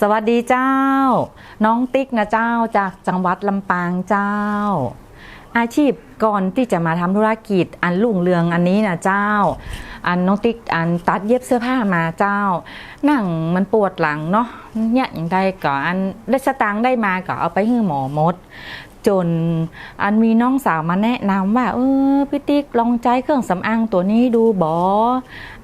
สวัสดีเจ้า น้องติ๊กนะเจ้าจากจังหวัดลำปางเจ้า อาชีพก่อนที่จะมาทำธุรกิจอันลุ่งเรืองอันนี้นะเจ้า อันน้องติ๊กอันตัดเย็บเสื้อผ้ามาเจ้า นั่งมันปวดหลังเนาะเนี่ยอย่างใดก็อันได้สตางค์ได้มาก็เอาไปให้หมอมด จนอันมีน้องสาวมาแนะนำว่า เออพี่ติ๊กลองใจเครื่องสำอางตัวนี้ดูบอ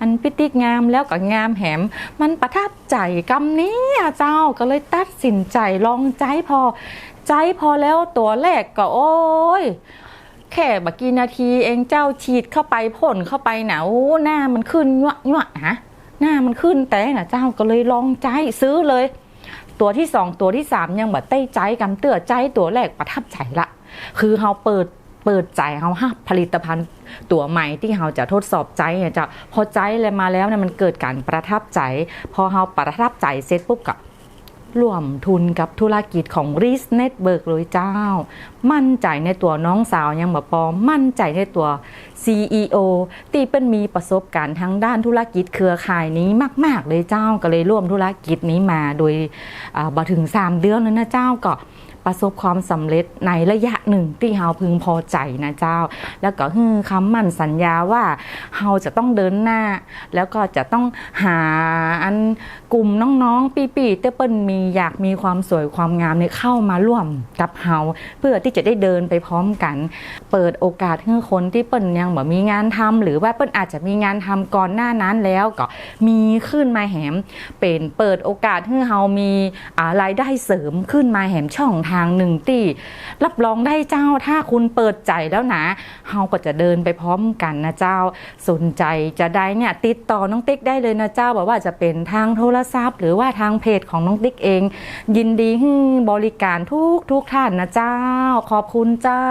อันพี่ติ๊กงามแล้วก็งามแหม มันประทับใจกำนี้เจ้าก็เลยตัดสินใจลองใจพอ ใจพอแล้วตัวแรกก็โอ้ยแค่บักกี่นาทีเองเจ้าฉีดเข้าไปพ่นเข้าไปหนะโอ้หน้ามันขึ้นยั่วยั่วฮะหน้ามันขึ้นแต่นะเจ้าก็เลยลองใจซื้อเลย ตัวที่สองตัวที่สามยังแบบเต้ใจกันเตื้อใจตัวแรกประทับใจละ คือเราเปิดเปิดใจเราฮะผลิตภัณฑ์ตัวใหม่ที่เราจะทดสอบใจเนี่ยจะพอใจอะไรมาแล้วเนี่ยมันเกิดการประทับใจ พอเราประทับใจเสร็จปุ๊บก็ ร่วมทุนกับธุรกิจของ r i s Network เลยเจ้า มั่นใจในตัวน้องสาวยังบ่ปอมั่นใจในตัว CEO ที่เป็นมีประสบการณ์ทางด้านธุรกิจเครือข่ายนี้มาก ๆ เลยเจ้าก็เลยร่วมธุรกิจนี้มาโดยบ่ถึง 3 เดือนแล้วนะเจ้าก็ประสบความสำเร็จในระยะหนึ่งที่เฮาพึงพอใจนะเจ้า แล้วก็ฮือคำมั่นสัญญาว่า เฮาจะต้องเดินหน้า แล้วก็จะต้องหาอันกลุ่มน้องๆ ปีๆเต้เปิ้ลมีอยากมีความสวยความงามเนี่ยเข้ามาร่วมกับเฮาเพื่อที่จะได้เดินไปพร้อมกัน เปิดโอกาสให้คนที่เปิ้ลยังแบบมีงานทำหรือว่าเปิ้ลอาจจะมีงานทำก่อนหน้านั้นแล้วก็มีขึ้นมาแหมเป็นเปิดโอกาสให้เฮามีอ่ารายได้เสริมขึ้นมาแหมช่องทางหนึ่งที่รับรองได้เจ้าถ้าคุณเปิดใจแล้วนะเฮาก็จะเดินไปพร้อมกันนะเจ้าสนใจจะได้เนี่ยติดต่อน้องติ๊กได้เลยนะเจ้าบอกว่าจะเป็นทางโทรศัพท์ หรือว่าทางเพจของน้องติ๊กเอง ยินดีบริการทุกทุกท่านนะเจ้า ขอบคุณเจ้า